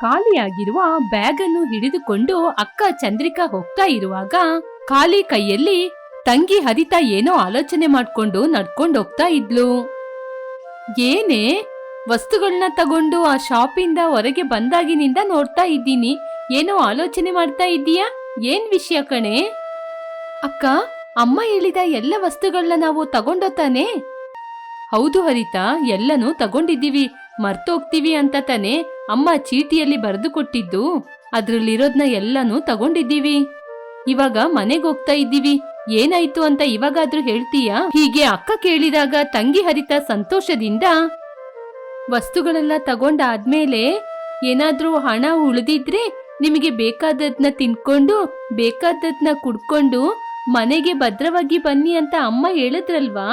ಖಾಲಿಯಾಗಿರುವ bag ಅನ್ನು ಹಿಡಿದುಕೊಂಡು ಅಕ್ಕ ಚಂದ್ರಿಕಾ ಹೋಗ್ತಾ ಇರುವಾಗ ಖಾಲಿ ಕೈಯಲ್ಲಿ ತಂಗಿ ಹರಿತಾ ಏನೋ ಆಲೋಚನೆ ಮಾಡ್ಕೊಂಡು ನಡ್ಕೊಂಡು ಹೋಗ್ತಾ ಇದ್ಲು. ಏನೇ ವಸ್ತುಗಳನ್ನ ತಗೊಂಡು ಆ ಶಾಪಿಂದ ಹೊರಗೆ ಬಂದಾಗಿನಿಂದ ನೋಡ್ತಾ ಇದ್ದೀನಿ. ಏನೋ ಆಲೋಚನೆ ಮಾಡ್ತಾ ಇದ್ದೀಯಾ? ಏನ್ ವಿಷಯ ಕಣೆ? ಅಕ್ಕ, ಅಮ್ಮ ಹೇಳಿದ ಎಲ್ಲ ವಸ್ತುಗಳನ್ನ ನಾವು ತಗೊಂಡೋ ತಾನೆ? ಹೌದು ಹರಿತಾ, ಎಲ್ಲನೂ ತಗೊಂಡಿದ್ದೀವಿ. ಮರ್ತೋಗ್ತೀವಿ ಅಂತ ತಾನೆ. ಅಮ್ಮ ಚೀಟಿಯಲ್ಲಿ ಬರೆದು ಕೊಟ್ಟಿದ್ದು, ಅದ್ರಲ್ಲಿರೋದ್ನ ಎಲ್ಲನೂ ತಗೊಂಡಿದ್ದೀವಿ. ಇವಾಗ ಮನೆಗೆ ಹೋಗ್ತಾ ಇದ್ದೀವಿ. ಏನಾಯ್ತು ಅಂತ ಇವಾಗಾದ್ರೂ ಹೇಳ್ತೀಯಾ? ಹೀಗೆ ಅಕ್ಕ ಕೇಳಿದಾಗ ತಂಗಿ ಹರಿತ ಸಂತೋಷದಿಂದ, ವಸ್ತುಗಳೆಲ್ಲ ತಗೊಂಡಾದ್ಮೇಲೆ ಏನಾದ್ರೂ ಹಣ ಉಳಿದಿದ್ರೆ ನಿಮಗೆ ಬೇಕಾದದ್ನ ತಿನ್ಕೊಂಡು, ಬೇಕಾದದ್ನ ಕುಡ್ಕೊಂಡು ಮನೆಗೆ ಭದ್ರವಾಗಿ ಬನ್ನಿ ಅಂತ ಅಮ್ಮ ಹೇಳಿದ್ರಲ್ವಾ?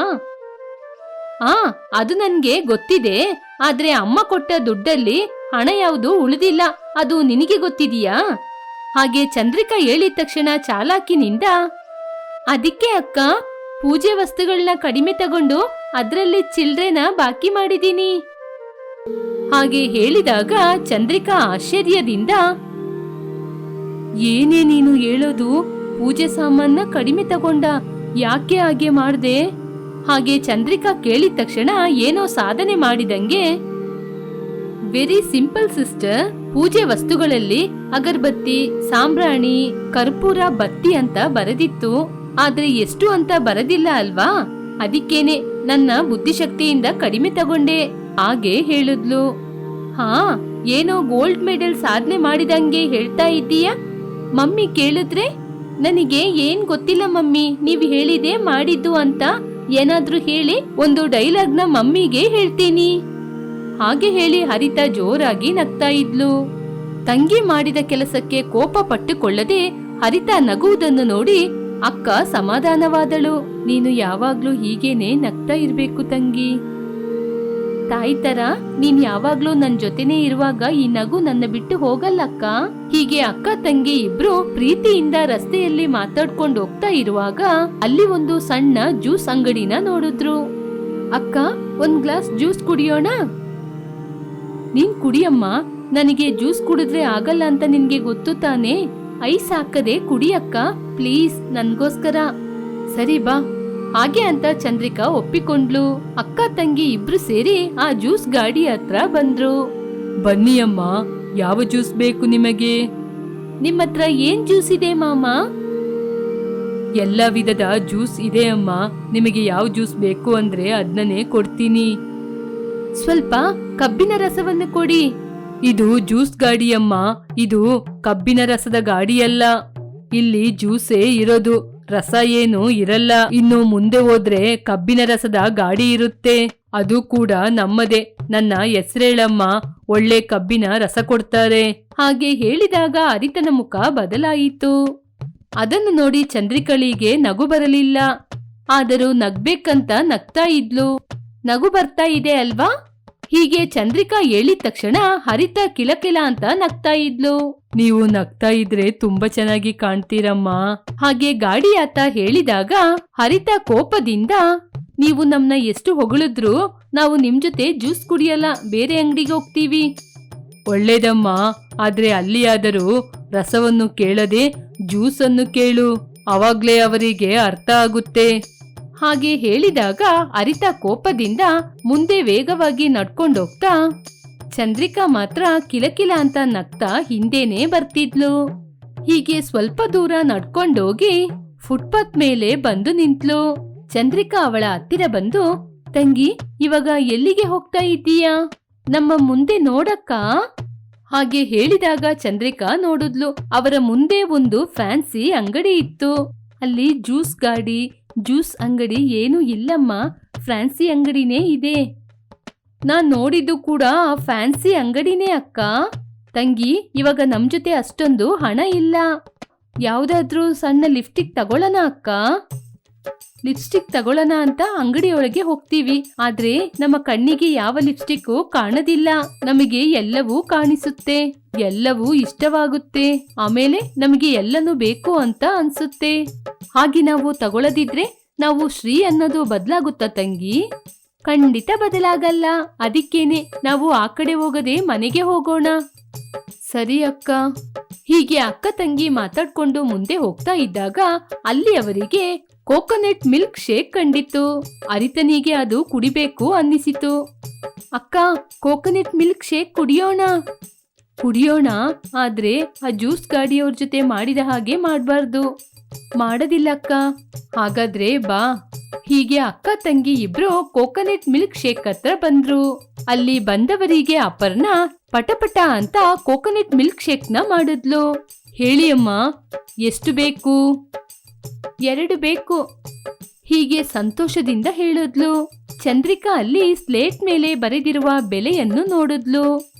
ಆ, ಅದು ನನ್ಗೆ ಗೊತ್ತಿದೆ. ಆದ್ರೆ ಅಮ್ಮ ಕೊಟ್ಟ ದುಡ್ಡಲ್ಲಿ ಹಣ ಯಾವುದು ಉಳಿದಿಲ್ಲ, ಅದು ನಿನಗೆ ಗೊತ್ತಿದೆಯಾ? ಹಾಗೆ ಚಂದ್ರಿಕಾ ಹೇಳಿದ ತಕ್ಷಣ ಚಾಲಾಕಿನಿಂದ ಅದಕ್ಕೆ ಅಕ್ಕ, ಪೂಜೆ ವಸ್ತುಗಳನ್ನ ಕಡಿಮೆ ತಗೊಂಡು ಅದರಲ್ಲಿ ಚಿಲ್ಡ್ರೆನ ಬಾಕಿ ಮಾಡಿದೀನಿ. ಹಾಗೆ ಹೇಳಿದಾಗ ಚಂದ್ರಿಕಾ ಆಶ್ಚರ್ಯದಿಂದ, ಏನೇ ನೀನು ಹೇಳೋದು ಪೂಜೆ ಸಾಮಾನ ಕಡಿಮೆ ತಗೊಂಡ, ಯಾಕೆ ಹಾಗೆ ಮಾಡ್ದೆ? ಹಾಗೆ ಚಂದ್ರಿಕಾ ಕೇಳಿದ ತಕ್ಷಣ ಏನೋ ಸಾಧನೆ ಮಾಡಿದಂಗೆ ವೆರಿ ಸಿಂಪಲ್ ಸಿಸ್ಟರ್ ಪೂಜೆ ವಸ್ತುಗಳಲ್ಲಿ ಅಗರ್ಬತ್ತಿ, ಸಾಂಬ್ರಾಣಿ, ಕರ್ಪೂರ, ಬತ್ತಿ ಅಂತ ಬರೆದಿತ್ತು. ಆದ್ರೆ ಎಷ್ಟು ಅಂತ ಬರದಿಲ್ಲ ಅಲ್ವಾ? ಅದಕ್ಕೇನೆ ನನ್ನ ಬುದ್ಧಿಶಕ್ತಿಯಿಂದ ಕಡಿಮೆ ತಗೊಂಡೆ. ಹಾಗೆ ಹೇಳಿದ್ಲು. ಹಾ, ಏನೋ ಗೋಲ್ಡ್ ಮೆಡಲ್ ಸಾಧನೆ ಮಾಡಿದಂಗೆ ಹೇಳ್ತಾ ಇದ್ದೀಯಾ? ಮಮ್ಮಿ ಕೇಳಿದ್ರೆ, ನನಗೆ ಏನ್ ಗೊತ್ತಿಲ್ಲ ಮಮ್ಮಿ, ನೀವ್ ಹೇಳಿದೆ ಮಾಡಿದ್ದು ಅಂತ. ಏನಾದ್ರೂ ಹೇಳಿ, ಒಂದು ಡೈಲಾಗ್ನ ಮಮ್ಮಿಗೆ ಹೇಳ್ತೀನಿ. ಹಾಗೆ ಹೇಳಿ ಹರಿತ ಜೋರಾಗಿ ನಗ್ತಾ ಇದ್ಲು. ತಂಗಿ ಮಾಡಿದ ಕೆಲಸಕ್ಕೆ ಕೋಪ ಪಟ್ಟುಕೊಳ್ಳದೆ ಹರಿತ ನಗುವುದನ್ನು ನೋಡಿ ಅಕ್ಕ ಸಮಾಧಾನವಾದಳು. ನೀನು ಯಾವಾಗ್ಲೂ ಹೀಗೇನೆ ನಗ್ತಾ ಇರ್ಬೇಕು ತಂಗಿ. ತಾಯಿ ತರ, ನೀನ್ ಯಾವಾಗ್ಲೂ ನನ್ ಜೊತೆನೇ ಇರುವಾಗ ಈ ನಗು ನನ್ನ ಬಿಟ್ಟು ಹೋಗಲ್ಲ ಅಕ್ಕ. ಹೀಗೆ ಅಕ್ಕ ತಂಗಿ ಇಬ್ರು ಪ್ರೀತಿಯಿಂದ ರಸ್ತೆಯಲ್ಲಿ ಮಾತಾಡ್ಕೊಂಡು ಹೋಗ್ತಾ ಇರುವಾಗ ಅಲ್ಲಿ ಒಂದು ಸಣ್ಣ ಜ್ಯೂಸ್ ಅಂಗಡಿನ ನೋಡಿದ್ರು. ಅಕ್ಕ, ಒಂದ್ ಗ್ಲಾಸ್ ಜ್ಯೂಸ್ ಕುಡಿಯೋಣ? ನೀನ್ ಕುಡಿಯಮ್ಮ. ನನಗೆ ಜ್ಯೂಸ್ ಕುಡಿದ್ರೆ ಆಗಲ್ಲ ಅಂತ ನಿನ್ಗೆ ಗೊತ್ತು ತಾನೇ? ಐಸ್ ಹಾಕದೆ ಕುಡಿಯಕ್ಕ? ಪ್ಲೀಸ್, ನನ್ಗೋಸ್ಕರ. ಸರಿ ಬಾ. ಹಾಗೆ ಅಂತ ಚಂದ್ರಿಕಾ ಒಪ್ಪಿಕೊಂಡ್ಲು. ಅಕ್ಕ, ತಂಗಿ ಇಬ್ರು ಸೇರಿ ಆ ಜ್ಯೂಸ್ ಗಾಡಿ ಹತ್ರ ಬಂದ್ರು. ಬನ್ನಿ ಅಮ್ಮ ಯಾವ ಜ್ಯೂಸ್ ಬೇಕು ನಿಮಗೆ? ನಿಮ್ಮ ಹತ್ರ ಏನ್ ಜ್ಯೂಸ್ ಇದೆ ಮಾಮ? ಎಲ್ಲ ವಿಧದ ಜ್ಯೂಸ್ ಇದೆ ಅಮ್ಮ. ನಿಮಗೆ ಯಾವ ಜ್ಯೂಸ್ ಬೇಕು ಅಂದ್ರೆ ಅದನ್ನೇ ಕೊಡ್ತೀನಿ. ಸ್ವಲ್ಪ ಕಬ್ಬಿನ ರಸವನ್ನು ಕೊಡಿ. ಇದು ಜ್ಯೂಸ್ ಗಾಡಿಯಮ್ಮ. ಇದು ಕಬ್ಬಿನ ರಸದ ಗಾಡಿಯಲ್ಲ. ಇಲ್ಲಿ ಜ್ಯೂಸೇ ಇರೋದು. ರಸ ಏನು ಇರಲ್ಲ. ಇನ್ನು ಮುಂದೆ ಹೋದ್ರೆ ಕಬ್ಬಿನ ರಸದ ಗಾಡಿ ಇರುತ್ತೆ. ಅದು ಕೂಡ ನಮ್ಮದೇ. ನನ್ನ ಹೆಸರೇಳಮ್ಮ ಒಳ್ಳೆ ಕಬ್ಬಿನ ರಸ ಕೊಡ್ತಾರೆ. ಹಾಗೆ ಹೇಳಿದಾಗ ಅರಿತನ ಮುಖ ಬದಲಾಯಿತು. ಅದನ್ನು ನೋಡಿ ಚಂದ್ರಿಕಳಿಗೆ ನಗು ಬರಲಿಲ್ಲ. ಆದರೂ ನಗ್ಬೇಕಂತ ನಗ್ತಾ ಇದ್ಲು. ನಗು ಬರ್ತಾ ಇದೆ ಅಲ್ವಾ? ಹೀಗೆ ಚಂದ್ರಿಕಾ ಹೇಳಿದ ತಕ್ಷಣ ಹರಿತ ಕಿಲಕಿಲ ಅಂತ ನಗ್ತಾ ಇದ್ಲು. ನೀವು ನಗ್ತಾ ಇದ್ರೆ ತುಂಬಾ ಚೆನ್ನಾಗಿ ಕಾಣ್ತೀರಮ್ಮ. ಹಾಗೆ ಗಾಡಿ ಆತ ಹೇಳಿದಾಗ ಹರಿತ ಕೋಪದಿಂದ, ನೀವು ನಮ್ನ ಎಷ್ಟು ಹೊಗಳಿದ್ರು ನಾವು ನಿಮ್ ಜೊತೆ ಜ್ಯೂಸ್ ಕುಡಿಯಲ್ಲ, ಬೇರೆ ಅಂಗಡಿಗೆ ಹೋಗ್ತೀವಿ. ಒಳ್ಳೇದಮ್ಮ, ಆದ್ರೆ ಅಲ್ಲಿಯಾದರೂ ರಸವನ್ನು ಕೇಳದೆ ಜ್ಯೂಸನ್ನು ಕೇಳು. ಅವಾಗ್ಲೇ ಅವರಿಗೆ ಅರ್ಥ ಆಗುತ್ತೆ. ಹಾಗೆ ಹೇಳಿದಾಗ ಅರಿತ ಕೋಪದಿಂದ ಮುಂದೆ ವೇಗವಾಗಿ ನಡ್ಕೊಂಡೋಗ್ತಾ, ಚಂದ್ರಿಕಾ ಮಾತ್ರ ಕಿಲಕಿಲ ಅಂತ ನಗ್ತಾ ಹಿಂದೆನೇ ಬರ್ತಿದ್ಲು. ಹೀಗೆ ಸ್ವಲ್ಪ ದೂರ ನಡ್ಕೊಂಡೋಗಿ ಫುಟ್ಪಾತ್ ಮೇಲೆ ಬಂದು ನಿಂತ್ಲು. ಚಂದ್ರಿಕಾ ಅವಳ ಹತ್ತಿರ ಬಂದು, ತಂಗಿ, ಇವಾಗ ಎಲ್ಲಿಗೆ ಹೋಗ್ತಾ ಇದ್ದೀಯಾ? ನಮ್ಮ ಮುಂದೆ ನೋಡಕ್ಕ? ಹಾಗೆ ಹೇಳಿದಾಗ ಚಂದ್ರಿಕಾ ನೋಡಿದ್ಲು. ಅವರ ಮುಂದೆ ಒಂದು ಫ್ಯಾನ್ಸಿ ಅಂಗಡಿ ಇತ್ತು. ಅಲ್ಲಿ ಜ್ಯೂಸ್ ಗಾಡಿ ಜ್ಯೂಸ್ ಅಂಗಡಿ ಏನೂ ಇಲ್ಲಮ್ಮ. ಫ್ಯಾನ್ಸಿ ಅಂಗಡಿನೇ ಇದೆ. ನಾನ್ ನೋಡಿದ್ದು ಕೂಡ ಫ್ಯಾನ್ಸಿ ಅಂಗಡಿನೇ ಅಕ್ಕ. ತಂಗಿ, ಇವಾಗ ನಮ್ ಜೊತೆ ಅಷ್ಟೊಂದು ಹಣ ಇಲ್ಲ. ಯಾವುದಾದ್ರೂ ಸಣ್ಣ ಲಿಫ್ಟಿಗೆ ತಗೊಳ್ಳೋಣ ಅಕ್ಕ. ಲಿಪ್ಸ್ಟಿಕ್ ತಗೊಳ್ಳೋಣ ಅಂತ ಅಂಗಡಿಯೊಳಗೆ ಹೋಗ್ತೀವಿ. ಆದ್ರೆ ನಮ್ಮ ಕಣ್ಣಿಗೆ ಯಾವ ಲಿಪ್ಸ್ಟಿಕ್ಕು ಕಾಣದಿಲ್ಲ. ನಮಗೆ ಎಲ್ಲವೂ ಕಾಣಿಸುತ್ತೆ. ಎಲ್ಲವೂ ಇಷ್ಟವಾಗುತ್ತೆ. ಆಮೇಲೆ ನಮಗೆ ಎಲ್ಲನೂ ಬೇಕು ಅಂತ ಅನ್ಸುತ್ತೆ. ಹಾಗೆ ನಾವು ತಗೊಳ್ಳದಿದ್ರೆ ನಾವು ಶ್ರೀ ಅನ್ನೋದು ಬದಲಾಗುತ್ತ ತಂಗಿ? ಖಂಡಿತ ಬದಲಾಗಲ್ಲ. ಅದಕ್ಕೇನೆ ನಾವು ಆ ಕಡೆ ಹೋಗದೆ ಮನೆಗೆ ಹೋಗೋಣ. ಸರಿ ಅಕ್ಕ. ಹೀಗೆ ಅಕ್ಕ ತಂಗಿ ಮಾತಾಡ್ಕೊಂಡು ಮುಂದೆ ಹೋಗ್ತಾ ಇದ್ದಾಗ ಅಲ್ಲಿ ಅವರಿಗೆ ಕೋಕೋನಟ್ ಮಿಲ್ಕ್ ಶೇಕ್ ಕಂಡಿತ್ತು. ಅರಿತನಿಗೆ ಅದು ಕುಡಿಬೇಕು ಅನ್ನಿಸಿತು. ಅಕ್ಕ, ಕೋಕೋನಟ್ ಮಿಲ್ಕ್ ಶೇಕ್ ಕುಡಿಯೋಣ. ಕುಡಿಯೋಣ, ಆದ್ರೆ ಆ ಜ್ಯೂಸ್ ಗಾಡಿಯವ್ರ ಜೊತೆ ಮಾಡಿದ ಹಾಗೆ ಮಾಡಬಾರ್ದು. ಮಾಡೋದಿಲ್ಲ ಅಕ್ಕ. ಹಾಗಾದ್ರೆ ಬಾ. ಹೀಗೆ ಅಕ್ಕ, ತಂಗಿ ಇಬ್ರು ಕೋಕೋನಟ್ ಮಿಲ್ಕ್ ಶೇಕ್ ಹತ್ರ ಬಂದ್ರು. ಅಲ್ಲಿ ಬಂದವರಿಗೆ ಅಪರ್ಣ ಪಟಪಟ ಅಂತ ಕೋಕೋನಟ್ ಮಿಲ್ಕ್ ಶೇಕ್ನ ಮಾಡಿದ್ಲು. ಹೇಳಿ ಅಮ್ಮ, ಎಷ್ಟು ಬೇಕು? ಎರಡು ಬೇಕು. ಹೀಗೆ ಸಂತೋಷದಿಂದ ಹೇಳಿದ್ಲು. ಚಂದ್ರಿಕಾ ಅಲ್ಲಿ ಸ್ಲೇಟ್ ಮೇಲೆ ಬರೆದಿರುವ ಬೆಲೆಯನ್ನು ನೋಡಿದ್ಲು.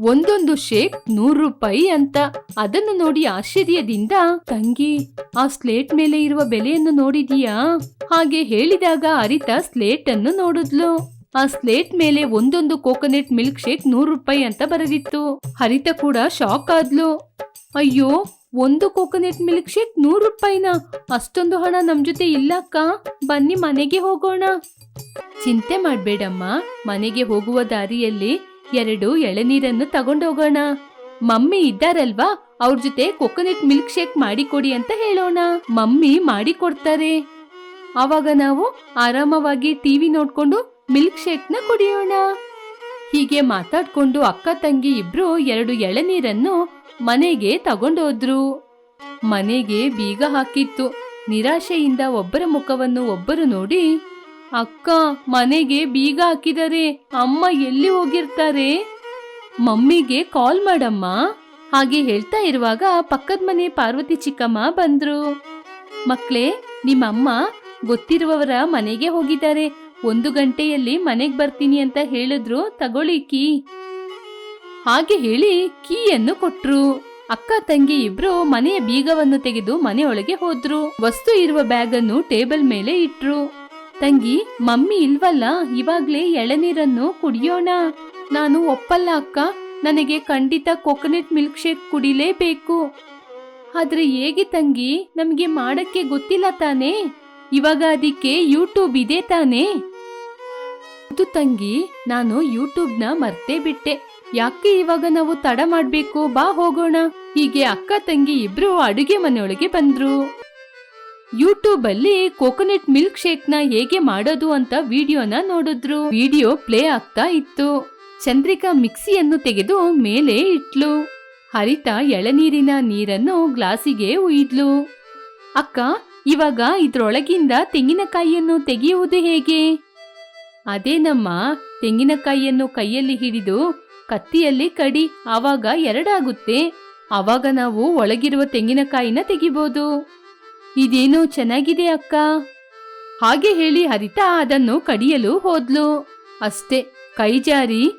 ಒಂದೊಂದು ಶೇಕ್ ನೂರು ರೂಪಾಯಿ ಅಂತ. ಅದನ್ನು ನೋಡಿ ಆಶ್ಚರ್ಯದಿಂದ, ತಂಗಿ, ಆ ಸ್ಲೇಟ್ ಮೇಲೆ ಇರುವ ಬೆಲೆಯನ್ನು ನೋಡಿದೀಯಾ? ಹಾಗೆ ಹೇಳಿದಾಗ ಅರಿತ ಸ್ಲೇಟ್ ಅನ್ನು ನೋಡಿದ್ಲು. ಆ ಸ್ಲೇಟ್ ಮೇಲೆ ಒಂದೊಂದು ಕೋಕೋನಟ್ ಮಿಲ್ಕ್ ಶೇಕ್ ನೂರು ರೂಪಾಯಿ ಅಂತ ಬರೆದಿತ್ತು. ಹರಿತ ಕೂಡ ಶಾಕ್ ಆದ್ಲು. ಅಯ್ಯೋ ಒಂದು ಕೋಕೋನಟ್ ಮಿಲ್ಕ್ ಶೇಕ್ ನೂರು ರೂಪಾಯಿನ? ಅಷ್ಟೊಂದು ಹಣ ನಮ್ ಜೊತೆ ಇಲ್ಲ ಅಕ್ಕ. ಬನ್ನಿ ಮನೆಗೆ ಹೋಗೋಣ. ಚಿಂತೆ ಮಾಡ್ಬೇಡಮ್ಮ. ಮನೆಗೆ ಹೋಗುವ ದಾರಿಯಲ್ಲಿ ಎರಡು ಎಳನೀರನ್ನು ತಗೊಂಡೋಗೋಣ. ಮಮ್ಮಿ ಇದ್ದಾರಲ್ವಾ? ಅವ್ರ ಜೊತೆ ಕೊಕೊನಟ್ ಮಿಲ್ಕ್ ಶೇಕ್ ಮಾಡಿಕೊಡಿ ಅಂತ ಹೇಳೋಣ. ಮಮ್ಮಿ ಮಾಡಿಕೊಡ್ತಾರೆ. ಆವಾಗ ನಾವು ಆರಾಮವಾಗಿ ಟಿವಿ ನೋಡ್ಕೊಂಡು ಮಿಲ್ಕ್ ಶೇಕ್ನ ಕುಡಿಯೋಣ. ಹೀಗೆ ಮಾತಾಡ್ಕೊಂಡು ಅಕ್ಕ ತಂಗಿ ಇಬ್ರು ಎರಡು ಎಳನೀರನ್ನು ಮನೆಗೆ ತಗೊಂಡೋದ್ರು. ಮನೆಗೆ ಬೀಗ ಹಾಕಿತ್ತು. ನಿರಾಶೆಯಿಂದ ಒಬ್ಬರ ಮುಖವನ್ನು ಒಬ್ಬರು ನೋಡಿ, ಅಕ್ಕ, ಮನೆಗೆ ಬೀಗ ಹಾಕಿದರೆ ಅಮ್ಮ ಎಲ್ಲಿ ಹೋಗಿರ್ತಾರೆ? ಮಮ್ಮಿಗೆ ಕಾಲ್ ಮಾಡಮ್ಮ. ಹಾಗೆ ಹೇಳ್ತಾ ಇರುವಾಗ ಪಕ್ಕದ ಮನೆ ಪಾರ್ವತಿ ಚಿಕ್ಕಮ್ಮ ಬಂದ್ರು. ಮಕ್ಳೇ, ನಿಮ್ಮಮ್ಮ ಗೊತ್ತಿರುವವರ ಮನೆಗೆ ಹೋಗಿದ್ದಾರೆ. ಒಂದು ಗಂಟೆಯಲ್ಲಿ ಮನೆಗೆ ಬರ್ತೀನಿ ಅಂತ ಹೇಳಿದ್ರು. ತಗೊಳ್ಳಿ ಕೀ. ಹಾಗೆ ಹೇಳಿ ಕೀಯನ್ನು ಕೊಟ್ರು. ಅಕ್ಕ ತಂಗಿ ಇಬ್ರು ಮನೆಯ ಬೀಗವನ್ನು ತೆಗೆದು ಮನೆಯೊಳಗೆ ಹೋದ್ರು. ವಸ್ತು ಇರುವ ಬ್ಯಾಗ್ ಅನ್ನು ಟೇಬಲ್ ಮೇಲೆ ಇಟ್ರು. ತಂಗಿ, ಮಮ್ಮಿ ಇಲ್ವಲ್ಲ, ಇವಾಗ್ಲೇ ಎಳನೀರನ್ನು ಕುಡಿಯೋಣ. ನಾನು ಒಪ್ಪಲ್ಲ ಅಕ್ಕ, ನನಗೆ ಖಂಡಿತ ಕೊಕೊನಟ್ ಮಿಲ್ಕ್ ಶೇಕ್ ಕುಡಿಲೇಬೇಕು. ಆದ್ರೆ ಹೇಗೆ ತಂಗಿ, ನಮ್ಗೆ ಮಾಡಕ್ಕೆ ಗೊತ್ತಿಲ್ಲ ತಾನೇ? ಇವಾಗ ಅದಕ್ಕೆ ಯೂಟ್ಯೂಬ್ ಇದೆ ತಾನೇ? ಅದು ತಂಗಿ, ನಾನು ಯೂಟ್ಯೂಬ್ನ ಮರ್ತೇ ಬಿಟ್ಟೆ. ಯಾಕೆ ಇವಾಗ ನಾವು ತಡ ಮಾಡ್ಬೇಕು? ಬಾ ಹೋಗೋಣ. ಹೀಗೆ ಅಕ್ಕ ತಂಗಿ ಇಬ್ರು ಅಡುಗೆ ಮನೆಯೊಳಗೆ ಬಂದ್ರು. ಯೂಟ್ಯೂಬ್ ಅಲ್ಲಿ ಕೋಕೋನಟ್ ಮಿಲ್ಕ್ ಶೇಕ್ನ ಹೇಗೆ ಮಾಡೋದು ಅಂತ ವಿಡಿಯೋನ ನೋಡಿದ್ರು. ವಿಡಿಯೋ ಪ್ಲೇ ಆಗ್ತಾ ಇತ್ತು. ಚಂದ್ರಿಕಾ ಮಿಕ್ಸಿಯನ್ನು ತೆಗೆದು ಮೇಲೆ ಇಟ್ಲು. ಹರಿತ ಎಳನೀರಿನ ನೀರನ್ನು ಗ್ಲಾಸಿಗೆ ಉಯ್ದ್ಲು. ಅಕ್ಕ, ಇವಾಗ ಇದ್ರೊಳಗಿಂದ ತೆಂಗಿನಕಾಯಿಯನ್ನು ತೆಗೆಯುವುದು ಹೇಗೆ? ಅದೇನಮ್ಮ, ತೆಂಗಿನಕಾಯಿಯನ್ನು ಕೈಯಲ್ಲಿ ಹಿಡಿದು ಕತ್ತಿಯಲ್ಲಿ ಕಡಿ, ಆವಾಗ ಎರಡಾಗುತ್ತೆ. ಆವಾಗ ನಾವು ಒಳಗಿರುವ ತೆಂಗಿನಕಾಯಿನ ತೆಗಿಬೋದು. ಇದೇನೋ ಚೆನ್ನಾಗಿದೆ ಅಕ್ಕ? ಹಾಗೆ ಹೇಳಿ ಹರಿತಾ ಅದನ್ನು ಕಡಿಯಲು ಹೋದ್ಲು. ಅಷ್ಟೇ ಕೈಜಾರಿ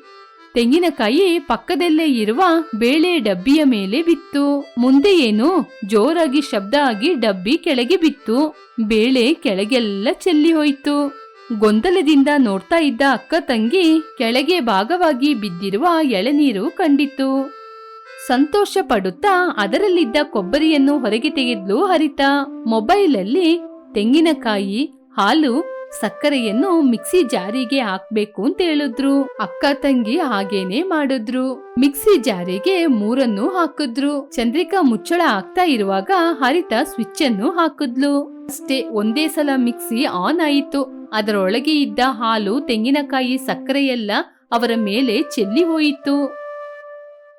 ತೆಂಗಿನಕಾಯಿ ಪಕ್ಕದಲ್ಲೇ ಇರುವ ಬೇಳೆ ಡಬ್ಬಿಯ ಮೇಲೆ ಬಿತ್ತು. ಮುಂದೆ ಏನು? ಜೋರಾಗಿ ಶಬ್ದ ಆಗಿ ಡಬ್ಬಿ ಕೆಳಗೆ ಬಿತ್ತು. ಬೇಳೆ ಕೆಳಗೆಲ್ಲ ಚೆಲ್ಲಿ ಹೋಯ್ತು. ಗೊಂದಲದಿಂದ ನೋಡ್ತಾ ಇದ್ದ ಅಕ್ಕ ತಂಗಿ ಕೆಳಗೆ ಭಾಗವಾಗಿ ಬಿದ್ದಿರುವ ಎಳನೀರು ಕಂಡಿತು ಸಂತೋಷ ಪಡುತ್ತಾ ಅದರಲ್ಲಿದ್ದ ಕೊಬ್ಬರಿಯನ್ನು ಹೊರಗೆ ತೆಗೆದ್ಲು ಹರಿತ ಮೊಬೈಲಲ್ಲಿ ತೆಂಗಿನಕಾಯಿ, ಹಾಲು ಸಕ್ಕರೆಯನ್ನು ಮಿಕ್ಸಿ ಜಾರಿಗೆ ಹಾಕ್ಬೇಕು ಅಂತ ಹೇಳಿದ್ರು. ಅಕ್ಕ ತಂಗಿ ಹಾಗೇನೆ ಮಾಡಿದ್ರು. ಮಿಕ್ಸಿ ಜಾರಿಗೆ ಮೂರನ್ನು ಹಾಕಿದ್ರು. ಚಂದ್ರಿಕಾ ಮುಚ್ಚಳ ಆಗ್ತಾ ಇರುವಾಗ ಹರಿತ ಸ್ವಿಚ್ ಅನ್ನು ಹಾಕಿದ್ಲು. ಅಷ್ಟೇ ಒಂದೇ ಸಲ ಮಿಕ್ಸಿ ಆನ್ ಆಯಿತು. ಅದರೊಳಗೆ ಇದ್ದ ಹಾಲು, ತೆಂಗಿನಕಾಯಿ, ಸಕ್ಕರೆಯೆಲ್ಲ ಅವರ ಮೇಲೆ ಚೆಲ್ಲಿ ಹೋಯಿತು.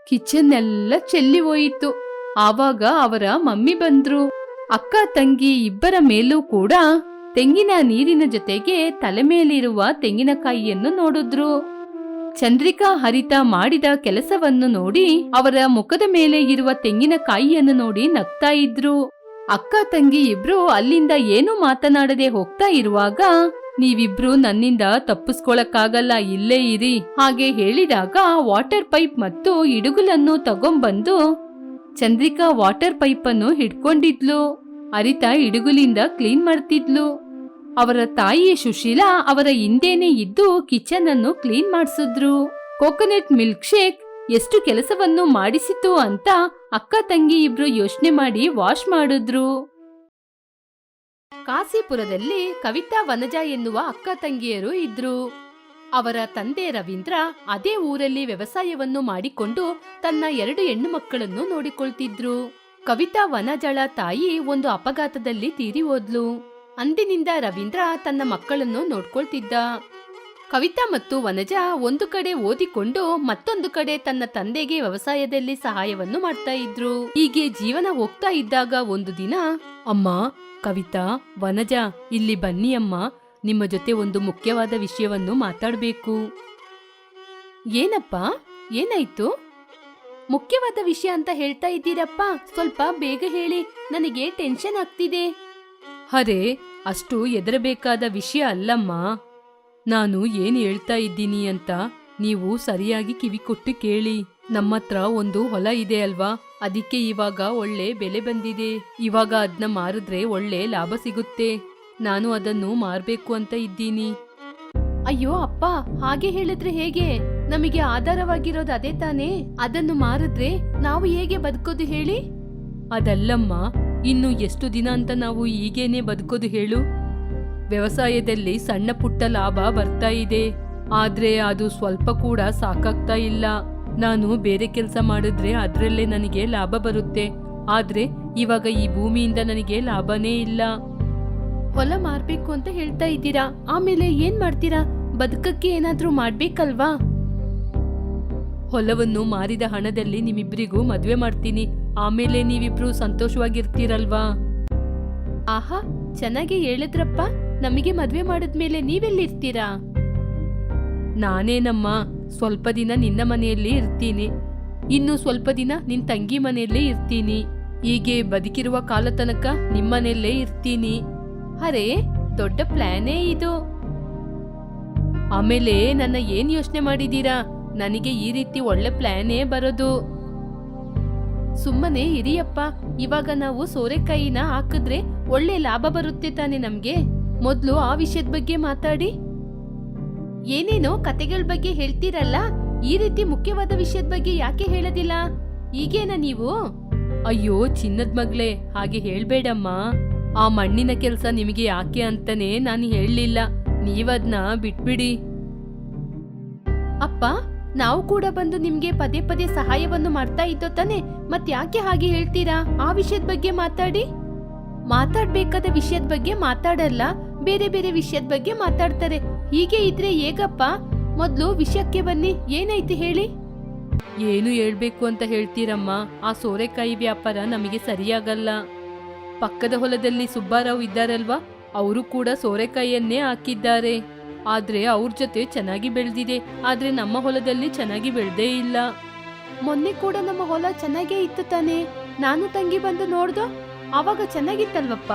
ಕಿಚನ್ ಎಲ್ಲ ಚೆಲ್ಲಿ ಹೋಯಿತು. ಆವಾಗ ಅವರ ಮಮ್ಮಿ ಬಂದ್ರು. ಅಕ್ಕ, ತಂಗಿ ಇಬ್ಬರ ಮೇಲೂ ಕೂಡ ತೆಂಗಿನ ನೀರಿನ ಜೊತೆಗೆ ತಲೆ ಮೇಲಿರುವ ತೆಂಗಿನಕಾಯಿಯನ್ನು ನೋಡಿದ್ರು. ಚಂದ್ರಿಕಾ ಹರಿತ ಮಾಡಿದ ಕೆಲಸವನ್ನು ನೋಡಿ ಅವರ ಮುಖದ ಮೇಲೆ ಇರುವ ತೆಂಗಿನಕಾಯಿಯನ್ನು ನೋಡಿ ನಗ್ತಾ ಇದ್ರು. ಅಕ್ಕ ತಂಗಿ ಇಬ್ರು ಅಲ್ಲಿಂದ ಏನು ಮಾತನಾಡದೆ ಹೋಗ್ತಾ ಇರುವಾಗ, ನೀವಿಬ್ರು ನನ್ನಿಂದ ತಪ್ಪಿಸ್ಕೊಳಕ್ಕಾಗಲ್ಲ, ಇಲ್ಲೇ ಇರಿ, ಹಾಗೆ ಹೇಳಿದಾಗ ವಾಟರ್ ಪೈಪ್ ಮತ್ತು ಇಡುಗುಲನ್ನು ತಗೊಂಬಂದು ಚಂದ್ರಿಕಾ ವಾಟರ್ ಪೈಪ್ ಅನ್ನು ಹಿಡ್ಕೊಂಡಿದ್ಲು. ಅರಿತ ಇಡುಗುಲಿಂದ ಕ್ಲೀನ್ ಮಾಡ್ತಿದ್ಲು. ಅವರ ತಾಯಿ ಸುಶೀಲಾ ಅವರ ಹಿಂದೇನೆ ಇದ್ದು ಕಿಚನ್ ಅನ್ನು ಕ್ಲೀನ್ ಮಾಡಿಸಿದ್ರು. ಕೋಕೋನಟ್ ಮಿಲ್ಕ್ ಶೇಕ್ ಎಷ್ಟು ಕೆಲಸವನ್ನು ಮಾಡಿಸಿತು ಅಂತ ಅಕ್ಕ ತಂಗಿ ಇಬ್ರು ಯೋಚನೆ ಮಾಡಿ ವಾಶ್ ಮಾಡಿದ್ರು. ಕಾಸಿಪುರದಲ್ಲಿ ಕವಿತಾ ವನಜ ಎನ್ನುವ ಅಕ್ಕ ತಂಗಿಯರು ಇದ್ರು. ಅವರ ತಂದೆ ರವೀಂದ್ರ ಅದೇ ಊರಲ್ಲಿ ವ್ಯವಸಾಯವನ್ನು ಮಾಡಿಕೊಂಡು ತನ್ನ ಎರಡು ಹೆಣ್ಣು ಮಕ್ಕಳನ್ನು ನೋಡಿಕೊಳ್ತಿದ್ರು. ಕವಿತಾ ವನಜಳ ತಾಯಿ ಒಂದು ಅಪಘಾತದಲ್ಲಿ ತೀರಿ ಹೋದ್ಲು. ಅಂದಿನಿಂದ ರವೀಂದ್ರ ತನ್ನ ಮಕ್ಕಳನ್ನು ನೋಡ್ಕೊಳ್ತಿದ್ದ. ಕವಿತಾ ಮತ್ತು ವನಜ ಒಂದು ಕಡೆ ಓದಿಕೊಂಡು ಮತ್ತೊಂದು ಕಡೆ ತನ್ನ ತಂದೆಗೆ ವ್ಯವಸಾಯದಲ್ಲಿ ಸಹಾಯವನ್ನು ಮಾಡ್ತಾ ಇದ್ರು. ಹೀಗೆ ಜೀವನ ಹೋಗ್ತಾ ಇದ್ದಾಗ ಒಂದು ದಿನ, ಅಮ್ಮ, ಕವಿತಾ, ವನಜ, ಇಲ್ಲಿ ಬನ್ನಿ ಅಮ್ಮ. ನಿಮ್ಮ ಜೊತೆ ಒಂದು ಮುಖ್ಯವಾದ ವಿಷಯವನ್ನು ಮಾತಾಡಬೇಕು. ಏನಪ್ಪ? ಏನಾಯ್ತು? ಮುಖ್ಯವಾದ ವಿಷಯ ಅಂತ ಹೇಳ್ತಾ ಇದ್ದೀರಪ್ಪ. ಸ್ವಲ್ಪ ಬೇಗ ಹೇಳಿ. ನನಗೆ ಟೆನ್ಷನ್ ಆಗ್ತಿದೆ. ಅರೆ, ಅಷ್ಟು ಎದರಬೇಕಾದ ವಿಷಯ ಅಲ್ಲಮ್ಮ. ನಾನು ಏನ್ ಹೇಳ್ತಾ ಇದ್ದೀನಿ ಅಂತ ನೀವು ಸರಿಯಾಗಿ ಕಿವಿ ಕೊಟ್ಟು ಕೇಳಿ. ನಮ್ಮತ್ರ ಒಂದು ಹೊಲ ಇದೆ ಅಲ್ವಾ? ಅದಕ್ಕೆ ಇವಾಗ ಒಳ್ಳೆ ಬೆಲೆ ಬಂದಿದೆ. ಇವಾಗ ಅದನ್ನ ಮಾರಿದ್ರೆ ಒಳ್ಳೆ ಲಾಭ ಸಿಗುತ್ತೆ. ನಾನು ಅದನ್ನು ಮಾರಬೇಕು ಅಂತ ಇದ್ದೀನಿ. ಅಯ್ಯೋ, ಅಪ್ಪ, ಹಾಗೆ ಹೇಳಿದ್ರೆ ಹೇಗೆ? ನಮಗೆ ಆಧಾರವಾಗಿರೋದು ಅದೇ ತಾನೇ? ಅದನ್ನು ಮಾರಿದ್ರೆ ನಾವು ಹೇಗೆ ಬದುಕೋದು ಹೇಳಿ? ಅದಲ್ಲಮ್ಮ ಇನ್ನು ಎಷ್ಟು ದಿನ ಅಂತ ನಾವು ಈಗೇನೆ ಬದುಕೋದು ಹೇಳು? ವ್ಯವಸಾಯದಲ್ಲಿ ಸಣ್ಣ ಪುಟ್ಟ ಲಾಭ ಬರ್ತಾ ಇದೆ. ಆದ್ರೆ ಅದು ಸ್ವಲ್ಪ ಕೂಡ ಸಾಕಾಗ್ತಾ ಇಲ್ಲ. ನಾನು ಬೇರೆ ಕೆಲಸ ಮಾಡಿದ್ರೆ ಅದ್ರಲ್ಲೇ ನನಗೆ ಲಾಭ ಬರುತ್ತೆ. ಆದ್ರೆ ಇವಾಗ ಈ ಭೂಮಿಯಿಂದ ನನಗೆ ಲಾಭನೇ ಇಲ್ಲ. ಹೊಲ ಮಾರ್ಬೇಕು ಅಂತ ಹೇಳ್ತಾ ಇದ್ದೀರಾ? ಆಮೇಲೆ ಏನ್ ಮಾಡ್ತೀರಾ? ಬದುಕಕ್ಕೆ ಏನಾದ್ರೂ ಮಾಡ್ಬೇಕಲ್ವಾ? ಹೊಲವನ್ನು ಮಾರಿದ ಹಣದಲ್ಲಿ ನಿಮ್ಮಿಬ್ಬರಿಗೂ ಮದುವೆ ಮಾಡ್ತೀನಿ. ಆಮೇಲೆ ನೀವಿಬ್ರು ಸಂತೋಷವಾಗಿರ್ತೀರಲ್ವಾ? ಆಹಾ, ಚೆನ್ನಾಗಿ ಹೇಳಿದ್ರಪ್ಪ. ನಮಗೆ ಮದ್ವೆ ಮಾಡಿದ್ಮೇಲೆ ನೀವೆಲ್ಲಿರ್ತೀರಾ? ನಾನೇನಮ್ಮ, ಸ್ವಲ್ಪ ದಿನ ನಿನ್ನ ಮನೆಯಲ್ಲಿ ಇರ್ತೀನಿ. ಇನ್ನು ಸ್ವಲ್ಪ ದಿನ ನಿನ್ ತಂಗಿ ಮನೆಯಲ್ಲೇ ಇರ್ತೀನಿ. ಹೀಗೆ ಬದುಕಿರುವ ಕಾಲ ತನಕ ನಿಮ್ಮನೆಯಲ್ಲೇ ಇರ್ತೀನಿ. ಅರೆ, ದೊಡ್ಡ ಪ್ಲಾನೇ ಇದು. ಆಮೇಲೆ ನನ್ನ ಏನ್ ಯೋಚನೆ ಮಾಡಿದೀರಾ? ನನಗೆ ಈ ರೀತಿ ಒಳ್ಳೆ ಪ್ಲಾನೇ ಬರೋದು. ಸುಮ್ಮನೆ ಇರಿಯಪ್ಪ, ಇವಾಗ ನಾವು ಸೋರೆಕಾಯಿನ ಹಾಕಿದ್ರೆ ಒಳ್ಳೆ ಲಾಭ ಬರುತ್ತೆ ತಾನೆ ನಮ್ಗೆ. ಮೊದ್ಲು ಆ ವಿಷಯದ ಬಗ್ಗೆ ಮಾತಾಡಿ. ಏನೇನೋ ಕತೆಗಳ ಬಗ್ಗೆ ಹೇಳ್ತೀರಲ್ಲ, ಈ ರೀತಿ ಮುಖ್ಯವಾದ ವಿಷಯದ ಬಗ್ಗೆ ಯಾಕೆ ಹೇಳೋದಿಲ್ಲ? ಈಗೇನ ನೀವು? ಅಯ್ಯೋ, ಚಿನ್ನದ ಮಗ್ಲೆ ಹಾಗೆ ಹೇಳ್ಬೇಡಮ್ಮ. ಆ ಮಣ್ಣಿನ ಕೆಲಸ ನಿಮಗೆ ಯಾಕೆ ಅಂತಾನೆ ನಾನು ಹೇಳಲಿಲ್ಲ. ನೀವದ್ನ ಬಿಟ್ಬಿಡಿ. ಅಪ್ಪ ನಾವು ಕೂಡ ಬಂದು ನಿಮ್ಗೆ ಪದೇ ಪದೇ ಸಹಾಯವನ್ನು ಮಾಡ್ತಾ ಇದ್ದೋ ತಾನೆ? ಮತ್ ಯಾಕೆ ಹಾಗೆ ಹೇಳ್ತೀರಾ? ಆ ವಿಷಯದ ಬಗ್ಗೆ ಮಾತಾಡಿ. ಮಾತಾಡ್ಬೇಕಾದ ವಿಷಯದ ಬಗ್ಗೆ ಮಾತಾಡಲ್ಲ, ಬೇರೆ ಬೇರೆ ವಿಷಯದ ಬಗ್ಗೆ ಮಾತಾಡ್ತಾರೆ. ಹೀಗೆ ಇದ್ರೆ ಹೇಗಪ್ಪ? ಮೊದ್ಲು ವಿಷಯಕ್ಕೆ ಬನ್ನಿ ಏನೈತಿ ಹೇಳಿ? ಏನು ಹೇಳ್ಬೇಕು ಅಂತ ಹೇಳ್ತೀರಮ್ಮ. ಆ ಸೋರೆಕಾಯಿ ವ್ಯಾಪಾರ ನಮಗೆ ಸರಿಯಾಗಲ್ಲ. ಪಕ್ಕದ ಹೊಲದಲ್ಲಿ ಸುಬ್ಬಾರಾವ್ ಇದ್ದಾರಲ್ವಾ? ಅವರು ಕೂಡ ಸೋರೆಕಾಯಿಯನ್ನೇ ಹಾಕಿದ್ದಾರೆ. ಆದ್ರೆ ಅವ್ರ ಜೊತೆ ಚೆನ್ನಾಗಿ ಬೆಳೆದಿದೆ, ಆದ್ರೆ ನಮ್ಮ ಹೊಲದಲ್ಲಿ ಚೆನ್ನಾಗಿ ಬೆಳೆದೇ ಇಲ್ಲ. ಮೊನ್ನೆ ಕೂಡ ನಮ್ಮ ಹೊಲ ಚೆನ್ನಾಗೇ ಇತ್ತು ತಾನೆ. ನಾನು ತಂಗಿ ಬಂದು ನೋಡ್ದು ಅವಾಗ ಚೆನ್ನಾಗಿತ್ತಲ್ವಪ್ಪ?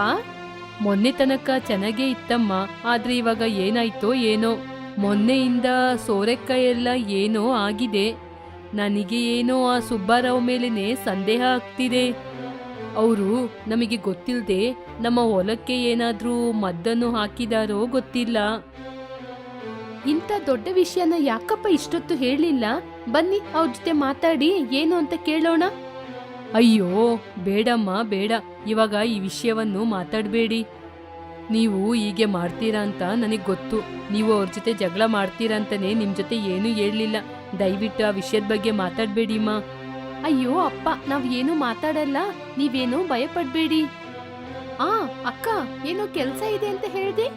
ಮೊನ್ನೆ ತನಕ ಚೆನ್ನಾಗೇ ಇತ್ತಮ್ಮ, ಆದ್ರೆ ಇವಾಗ ಏನಾಯ್ತೋ ಏನೋ. ಮೊನ್ನೆಯಿಂದ ಸೋರೆಕಾಯಿ ಎಲ್ಲ ಏನೋ ಆಗಿದೆ. ನನಗೆ ಏನೋ ಆ ಸುಬ್ಬಾರಾವ್ ಮೇಲೇನೆ ಸಂದೇಹ ಆಗ್ತಿದೆ. ಅವರು ನಮಗೆ ಗೊತ್ತಿಲ್ಲದೆ ನಮ್ಮ ಹೊಲಕ್ಕೆ ಏನಾದರೂ ಮದ್ದನ್ನು ಹಾಕಿದಾರೋ ಗೊತ್ತಿಲ್ಲ. ಇಂಥ ದೊಡ್ಡ ವಿಷಯನ ಯಾಕಪ್ಪ ಇಷ್ಟೊತ್ತು ಹೇಳಲಿಲ್ಲ ಬನ್ನಿ ಅವ್ರ ಜೊತೆ ಮಾತಾಡಿ, ಏನು ಅಂತ ಕೇಳೋಣ? ಅಯ್ಯೋ, ಬೇಡಮ್ಮ, ಬೇಡ. ಇವಾಗ ಈ ವಿಷಯವನ್ನು ಮಾತಾಡಬೇಡಿ. ನೀವು ಹೀಗೆ ಮಾಡ್ತೀರಾ ಅಂತ ನನಗೆ ಗೊತ್ತು. ನೀವು ಅವ್ರ ಜೊತೆ ಜಗಳ ಮಾಡ್ತೀರಾ ಅಂತಾನೆ ನಿಮ್ಮ ಜೊತೆ ಏನೂ ಹೇಳಲಿಲ್ಲ. ದಯವಿಟ್ಟು ಆ ವಿಷಯದ ಬಗ್ಗೆ ಮಾತಾಡಬೇಡಿಮ್ಮ. ಅಯ್ಯೋ, ಅಪ್ಪ, ನಾವು ಏನು ಮಾತಾಡಲ್ಲ. ನೀವೇನು ಭಯಪಡಬೇಡಿ. ಆ, ಅಕ್ಕ, ಏನೋ ಕೆಲಸ ಇದೆ ಅಂತ ಹೇಳಿದೆ?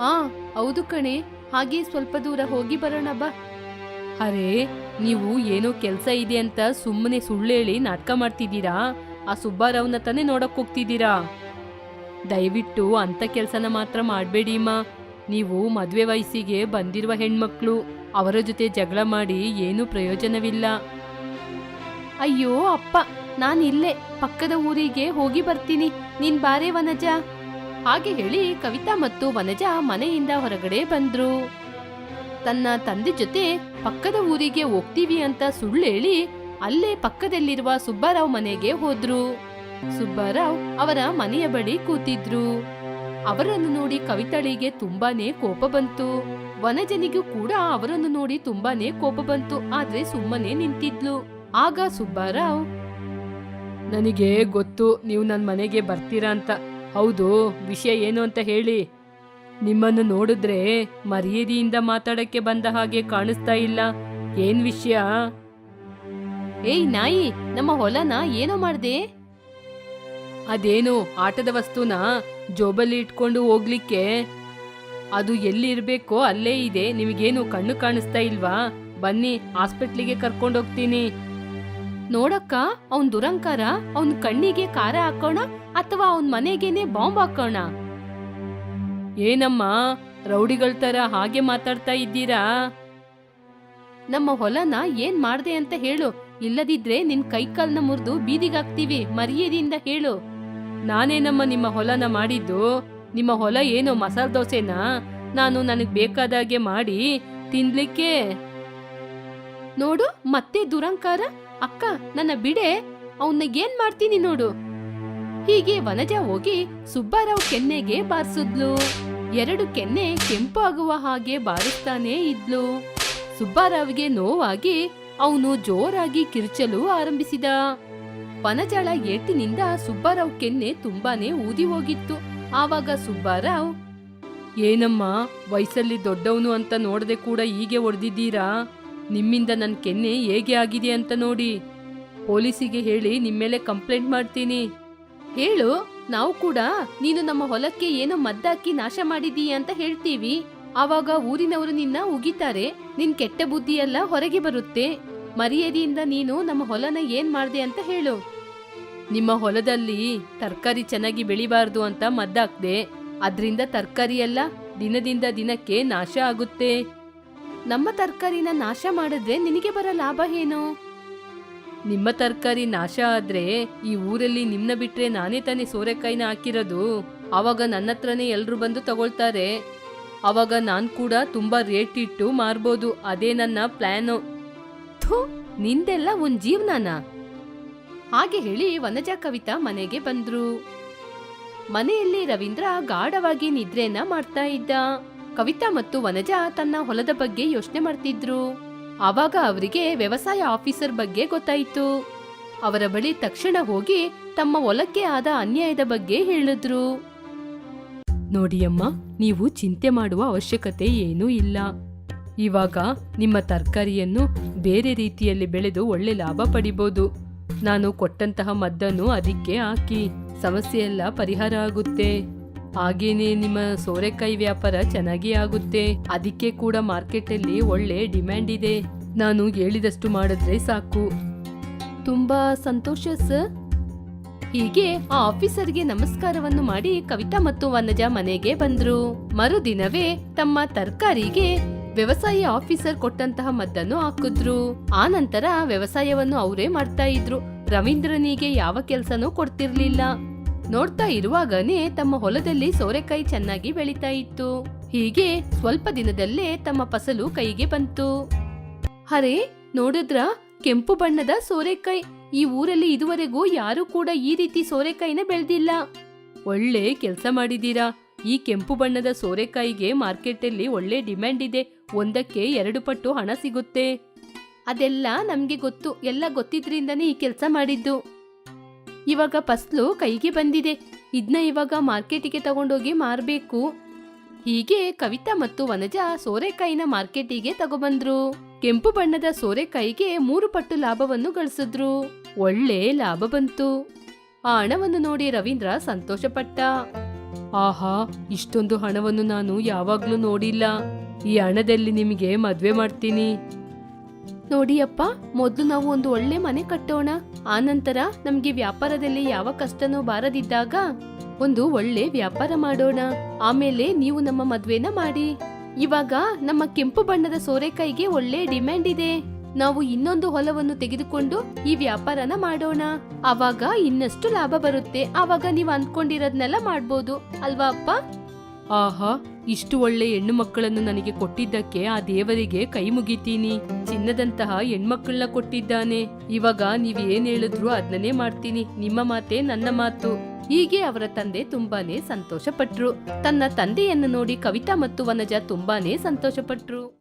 ಆ, ಹೌದು ಕಣೆ. ಹಾಗೆ ಸ್ವಲ್ಪ ದೂರ ಹೋಗಿ ಬರೋಣ ಬಾ. ಅರೇ, ನೀವು ಏನೋ ಕೆಲಸ ಇದೆ ಅಂತ ಸುಮ್ಮನೆ ಸುಳ್ಳೇಳಿ ನಾಟಕ ಮಾಡ್ತಿದ್ದೀರಾ? ಆ ಸುಬ್ಬಾರಾವ್ನ ತಾನೇ ನೋಡಕ್ ಹೋಗ್ತಿದ್ದೀರಾ? ದಯವಿಟ್ಟು ಅಂತ ಕೆಲಸನ ಮಾತ್ರ ಮಾಡಬೇಡಿ, ಅಮ್ಮ. ನೀವು ಮದುವೆ ವಯಸ್ಸಿಗೆ ಬಂದಿರುವ ಹೆಣ್ಮಕ್ಳು, ಅವರ ಜೊತೆ ಜಗಳ ಮಾಡಿ ಏನೂ ಪ್ರಯೋಜನವಿಲ್ಲ. ಅಯ್ಯೋ, ಅಪ್ಪ ನಾನು ಇಲ್ಲೇ ಪಕ್ಕದ ಊರಿಗೆ ಹೋಗಿ ಬರ್ತೀನಿ. ನೀನ್ ಬಾರೆ ವನಜ. ಹಾಗೆ ಹೇಳಿ ಕವಿತಾ ಮತ್ತು ವನಜ ಮನೆಯಿಂದ ಹೊರಗಡೆ ಬಂದ್ರು. ತನ್ನ ತಂದೆ ಜೊತೆ ಪಕ್ಕದ ಊರಿಗೆ ಹೋಗ್ತೀವಿ ಅಂತ ಸುಳ್ಳು ಹೇಳಿ ಅಲ್ಲೇ ಪಕ್ಕದಲ್ಲಿರುವ ಸುಬ್ಬಾರಾವ್ ಮನೆಗೆ ಹೋದ್ರು. ಸುಬ್ಬಾರಾವ್ ಅವರ ಮನೆಯ ಬಳಿ ಕೂತಿದ್ರು. ಅವರನ್ನು ನೋಡಿ ಕವಿತಾಳಿಗೆ ತುಂಬಾನೇ ಕೋಪ ಬಂತು. ವನಜನಿಗೂ ಕೂಡ ಅವರನ್ನು ನೋಡಿ ತುಂಬಾನೇ ಕೋಪ ಬಂತು. ಆದ್ರೆ ಸುಮ್ಮನೆ ನಿಂತಿದ್ಲು. ಆಗ ಸುಬ್ಬಾರಾವ್, ನನಗೆ ಗೊತ್ತು, ನೀವು ನನ್ನ ಮನೆಗೆ ಬರ್ತೀರಾ ಅಂತ. ಹೌದು ವಿಷಯ ಏನು ಅಂತ ಹೇಳಿ. ನಿಮ್ಮನ್ನು ನೋಡಿದ್ರೆ ಮರ್ಯಾದೆಯಿಂದ ಮಾತಾಡಕ್ಕೆ ಬಂದ ಹಾಗೆ ಕಾಣಿಸ್ತಾ ಇಲ್ಲ. ಏನ್ ವಿಷಯ? ಏಯ್ ನಾಯಿ ನಮ್ಮ ಹೊಲನ ಏನೋ ಮಾಡ್ದೆ? ಅದೇನು ಆಟದ ವಸ್ತುನ ಜೋಬಲ್ಲಿ ಇಟ್ಕೊಂಡು ಹೋಗ್ಲಿಕ್ಕೆ? ಅದು ಎಲ್ಲಿ ಇರ್ಬೇಕೋ ಅಲ್ಲೇ ಇದೆ ನಿಮಗೇನು ಕಣ್ಣು ಕಾಣಿಸ್ತಾ ಇಲ್ವಾ? ಬನ್ನಿ ಹಾಸ್ಪಿಟ್ಲಿಗೆ ಕರ್ಕೊಂಡು ಹೋಗ್ತೀನಿ ನೋಡಕ್ಕ, ಅವನ್ ದುರಂಕಾರ, ಅವನ್ ಕಣ್ಣಿಗೆ ಕಾರ ಹಾಕೋಣ ಅಥವಾ ಅವನ್ ಮನೆಗೇನೆ ಬಾಂಬ್ ಹಾಕೋಣ? ಏನಮ್ಮ, ರೌಡಿಗಳ ತರ ಹಾಗೆ ಮಾತಾಡ್ತಾ ಇದ್ದೀರಾ? ನಮ್ಮ ಹೊಲನ ಏನ್ ಮಾಡ್ದೆ ಅಂತ ಹೇಳು. ಇಲ್ಲದಿದ್ರೆ ನಿನ್ ಕೈಕಾಲ್ನ ಮುರಿದು ಬೀದಿಗಾಕ್ತಿವಿ ಮರ್ಯಾದೆಯಿಂದ ಹೇಳು. ನಾನೇನಮ್ಮ ನಿಮ್ಮ ಹೊಲನ ಮಾಡಿದ್ದು? ನಿಮ್ಮ ಹೊಲ ಏನು ಮಸಾಲ ದೋಸೆನಾ? ನಾನು ನನಗ್ ಬೇಕಾದಾಗೆ ಮಾಡಿ ತಿನ್ಲಿಕ್ಕೆ. ನೋಡು, ಮತ್ತೆ ದುರಂಕಾರ. ಅಕ್ಕ, ನನ್ನ ಬಿಡೆ ಅವನ್ನ ಏನ್ ಮಾಡ್ತೀನಿ ನೋಡು. ಹೀಗೆ ವನಜ ಹೋಗಿ ಸುಬ್ಬಾರಾವ್ ಕೆನ್ನೆಗೆ ಬಾರಿಸಿದ್ಲು. ಎರಡು ಕೆನ್ನೆ ಕೆಂಪು ಆಗುವ ಹಾಗೆ ಬಾರಿಸ್ತಾನೇ ಇದ್ಲು. ಸುಬ್ಬಾರಾವ್ಗೆ ನೋವಾಗಿ ಅವನು ಜೋರಾಗಿ ಕಿರ್ಚಲು ಆರಂಭಿಸಿದ. ವನಜಾಳ ಏಟಿನಿಂದ ಸುಬ್ಬಾರಾವ್ ಕೆನ್ನೆ ತುಂಬಾನೇ ಊದಿ ಹೋಗಿತ್ತು. ಆವಾಗ ಸುಬ್ಬಾರಾವ್, ಏನಮ್ಮ, ವಯಸ್ಸಲ್ಲಿ ದೊಡ್ಡವನು ಅಂತ ನೋಡದೆ ಕೂಡ ಹೀಗೆ ಹೊಡೆದಿದ್ದೀರಾ? ನಿಮ್ಮಿಂದ ನನ್ನ ಕೆನ್ನೆ ಹೇಗೆ ಆಗಿದೆ ಅಂತ ನೋಡಿ. ಪೊಲೀಸಿಗೆ ಹೇಳಿ ನಿಮ್ಮೇಲೆ ಕಂಪ್ಲೇಂಟ್ ಮಾಡ್ತೀನಿ. ಹೇಳು ನಾವು ಕೂಡ ನೀನು ನಮ್ಮ ಹೊಲಕ್ಕೆ ಏನೋ ಮದ್ದಾಕಿ ನಾಶ ಮಾಡಿದೀಯ ಅಂತ ಹೇಳ್ತೀವಿ. ಆವಾಗ ಊರಿನವರು ನಿನ್ನ ಉಗಿತಾರೆ ನಿನ್ ಕೆಟ್ಟ ಬುದ್ಧಿಯೆಲ್ಲ ಹೊರಗೆ ಬರುತ್ತೆ. ಮರ್ಯಾದೆಯಿಂದ ನೀನು ನಮ್ಮ ಹೊಲನ ಏನ್ ಮಾಡ್ದೆ ಅಂತ ಹೇಳು. ನಿಮ್ಮ ಹೊಲದಲ್ಲಿ ತರಕಾರಿ ಚೆನ್ನಾಗಿ ಬೆಳಿಬಾರ್ದು ಅಂತ ಮದ್ದಾಕ್ದೆ. ಅದ್ರಿಂದ ತರಕಾರಿ ಎಲ್ಲ ದಿನದಿಂದ ದಿನಕ್ಕೆ ನಾಶ ಆಗುತ್ತೆ. ನಮ್ಮ ತರಕಾರಿನ ನಾಶ ಮಾಡಿದ್ರೆ ನಿನಗೆ ಬರೋ ಲಾಭ ಏನು? ನಿಮ್ಮ ತರಕಾರಿ ನಾಶ ಆದ್ರೆ ಈ ಊರಲ್ಲಿ ನಿಮ್ನ ಬಿಟ್ರೆ ನಾನೇ ತಾನೇ ಸೋರೆಕಾಯಿನ ಹಾಕಿರೋದು. ಅವಾಗ ನನ್ನ ಹತ್ರನೇ ಎಲ್ರು ಬಂದು ತಗೊಳ್ತಾರೆ. ಅವಾಗ ನಾನ್ ಕೂಡ ತುಂಬಾ ರೇಟ್ ಇಟ್ಟು ಮಾರ್ಬೋದು. ಅದೇ ನನ್ನ ಪ್ಲಾನು. ಥು ನಿಂದೆಲ್ಲ ಒಂದ್ ಜೀವನನ? ಹಾಗೆ ಹೇಳಿ ವನಜ ಕವಿತಾ ಮನೆಗೆ ಬಂದ್ರು. ಮನೆಯಲ್ಲಿ ರವೀಂದ್ರ ಗಾಢವಾಗಿ ನಿದ್ರೆಯನ್ನ ಮಾಡ್ತಾ ಇದ್ದ. ಕವಿತಾ ಮತ್ತು ವನಜಾ ತನ್ನ ಹೊಲದ ಬಗ್ಗೆ ಯೋಚನೆ ಮಾಡ್ತಿದ್ರು. ಆವಾಗ ಅವರಿಗೆ ವ್ಯವಸಾಯ ಆಫೀಸರ್ ಬಗ್ಗೆ ಗೊತ್ತಾಯಿತು. ಅವರ ಬಳಿ ತಕ್ಷಣ ಹೋಗಿ ತಮ್ಮ ಹೊಲಕ್ಕೆ ಆದ ಅನ್ಯಾಯದ ಬಗ್ಗೆ ಹೇಳಿದ್ರು. ನೋಡಿಯಮ್ಮ ನೀವು ಚಿಂತೆ ಮಾಡುವ ಅವಶ್ಯಕತೆ ಏನೂ ಇಲ್ಲ. ಇವಾಗ ನಿಮ್ಮ ತರಕಾರಿಯನ್ನು ಬೇರೆ ರೀತಿಯಲ್ಲಿ ಬೆಳೆದು ಒಳ್ಳೆ ಲಾಭ ಪಡಿಬೋದು. ನಾನು ಕೊಟ್ಟಂತಹ ಮದ್ದನ್ನು ಅದಕ್ಕೆ ಹಾಕಿ ಸಮಸ್ಯೆ ಎಲ್ಲ ಪರಿಹಾರ ಆಗುತ್ತೆ. ಹಾಗೇನೆ ನಿಮ್ಮ ಸೋರೆಕಾಯಿ ವ್ಯಾಪಾರ ಚೆನ್ನಾಗಿ ಆಗುತ್ತೆ. ಅದಕ್ಕೆ ಕೂಡ ಮಾರ್ಕೆಟಲ್ಲಿ ಒಳ್ಳೆ ಡಿಮ್ಯಾಂಡ್ ಇದೆ. ನಾನು ಹೇಳಿದಷ್ಟು ಮಾಡಿದ್ರೆ ಸಾಕು. ತುಂಬಾ ಸಂತೋಷ, ಸರ್. ಹೀಗೆ ಆ ಆಫೀಸರ್ಗೆ ನಮಸ್ಕಾರವನ್ನು ಮಾಡಿ ಕವಿತಾ ಮತ್ತು ವನಜ ಮನೆಗೆ ಬಂದ್ರು. ಮರುದಿನವೇ ತಮ್ಮ ತರಕಾರಿಗೆ ವ್ಯವಸಾಯ ಆಫೀಸರ್ ಕೊಟ್ಟಂತಹ ಮದ್ದನ್ನು ಹಾಕಿದ್ರು. ಆ ನಂತರ ವ್ಯವಸಾಯವನ್ನು ಅವರೇ ಮಾಡ್ತಾ ಇದ್ರು. ರವೀಂದ್ರನಿಗೆ ಯಾವ ಕೆಲಸನೂ ಕೊಡ್ತಿರ್ಲಿಲ್ಲ. ನೋಡ್ತಾ ಇರುವಾಗನೇ ತಮ್ಮ ಹೊಲದಲ್ಲಿ ಸೋರೆಕಾಯಿ ಚೆನ್ನಾಗಿ ಬೆಳೀತಾ ಇತ್ತು. ಹೀಗೆ ಸ್ವಲ್ಪ ದಿನದಲ್ಲೇ ತಮ್ಮ ಫಸಲು ಕೈಗೆ ಬಂತು. ಹರೇ ನೋಡಿದ್ರ? ಕೆಂಪು ಬಣ್ಣದ ಸೋರೆಕಾಯಿ. ಈ ಊರಲ್ಲಿ ಇದುವರೆಗೂ ಯಾರು ಕೂಡ ಈ ರೀತಿ ಸೋರೆಕಾಯಿನ ಬೆಳೆದಿಲ್ಲ. ಒಳ್ಳೆ ಕೆಲಸ ಮಾಡಿದೀರಾ? ಈ ಕೆಂಪು ಬಣ್ಣದ ಸೋರೆಕಾಯಿಗೆ ಮಾರ್ಕೆಟಲ್ಲಿ ಒಳ್ಳೆ ಡಿಮ್ಯಾಂಡ್ ಇದೆ. ಒಂದಕ್ಕೆ ಎರಡು ಪಟ್ಟು ಹಣ ಸಿಗುತ್ತೆ. ಅದೆಲ್ಲ ನಮ್ಗೆ ಗೊತ್ತು. ಎಲ್ಲ ಗೊತ್ತಿದ್ರಿಂದನೇ ಈ ಕೆಲಸ ಮಾಡಿದ್ದು. ಇವಾಗ ಫಸ್ಲು ಕೈಗೆ ಬಂದಿದೆ. ಇದನ್ನ ಇವಾಗ ಮಾರ್ಕೆಟಿಗೆ ತಗೊಂಡೋಗಿ ಮಾರಬೇಕು. ಹೀಗೆ ಕವಿತಾ ಮತ್ತು ವನಜ ಸೋರೆಕಾಯಿನ ಮಾರ್ಕೆಟಿಗೆ ತಗೊಬಂದ್ರು. ಕೆಂಪು ಬಣ್ಣದ ಸೋರೆಕಾಯಿಗೆ ಮೂರು ಪಟ್ಟು ಲಾಭವನ್ನು ಗಳಿಸಿದ್ರು. ಒಳ್ಳೆ ಲಾಭ ಬಂತು. ಆ ಹಣವನ್ನು ನೋಡಿ ರವೀಂದ್ರ ಸಂತೋಷಪಟ್ಟ. ಆಹಾ, ಇಷ್ಟೊಂದು ಹಣವನ್ನು ನಾನು ಯಾವಾಗ್ಲೂ ನೋಡಿಲ್ಲ. ಈ ಹಣದಲ್ಲಿ ನಿಮಗೆ ಮದ್ವೆ ಮಾಡ್ತೀನಿ. ನೋಡಿಯಪ್ಪ, ಮೊದಲು ನಾವು ಒಂದು ಒಳ್ಳೆ ಮನೆ ಕಟ್ಟೋಣ. ಆನಂತರ ನಮ್ಗೆ ವ್ಯಾಪಾರದಲ್ಲಿ ಯಾವ ಕಷ್ಟನೂ ಬಾರದಿದ್ದಾಗ ಒಂದು ಒಳ್ಳೆ ವ್ಯಾಪಾರ ಮಾಡೋಣ. ಆಮೇಲೆ ನೀವು ನಮ್ಮ ಮದ್ವೆನ ಮಾಡಿ. ಇವಾಗ ನಮ್ಮ ಕೆಂಪು ಬಣ್ಣದ ಸೋರೆಕಾಯಿಗೆ ಒಳ್ಳೆ ಡಿಮ್ಯಾಂಡ್ ಇದೆ. ನಾವು ಇನ್ನೊಂದು ಹೊಲವನ್ನು ತೆಗೆದುಕೊಂಡು ಈ ವ್ಯಾಪಾರನ ಮಾಡೋಣ. ಅವಾಗ ಇನ್ನಷ್ಟು ಲಾಭ ಬರುತ್ತೆ. ಆವಾಗ ನೀವು ಅಂದ್ಕೊಂಡಿರೋದ್ನೆಲ್ಲ ಮಾಡ್ಬೋದು. ಅಲ್ವಾ ಅಪ್ಪ? ಆಹಾ ಇಷ್ಟು ಒಳ್ಳೆ ಹೆಣ್ಣು ಮಕ್ಕಳನ್ನು ನನಗೆ ಕೊಟ್ಟಿದ್ದಕ್ಕೆ ಆ ದೇವರಿಗೆ ಕೈ ಮುಗಿತೀನಿ. ಚಿನ್ನದಂತಹ ಹೆಣ್ಮಕ್ಕಳನ್ನ ಕೊಟ್ಟಿದ್ದಾನೆ. ಇವಾಗ ನೀವ್ ಏನ್ ಹೇಳಿದ್ರು ಅದನ್ನೇ ಮಾಡ್ತೀನಿ. ನಿಮ್ಮ ಮಾತೆ ನನ್ನ ಮಾತು. ಹೀಗೆ ಅವರ ತಂದೆ ತುಂಬಾನೇ ಸಂತೋಷ ಪಟ್ರು ತನ್ನ ತಂದೆಯನ್ನು ನೋಡಿ ಕವಿತಾ ಮತ್ತು ವನಜ ತುಂಬಾನೇ ಸಂತೋಷ ಪಟ್ರು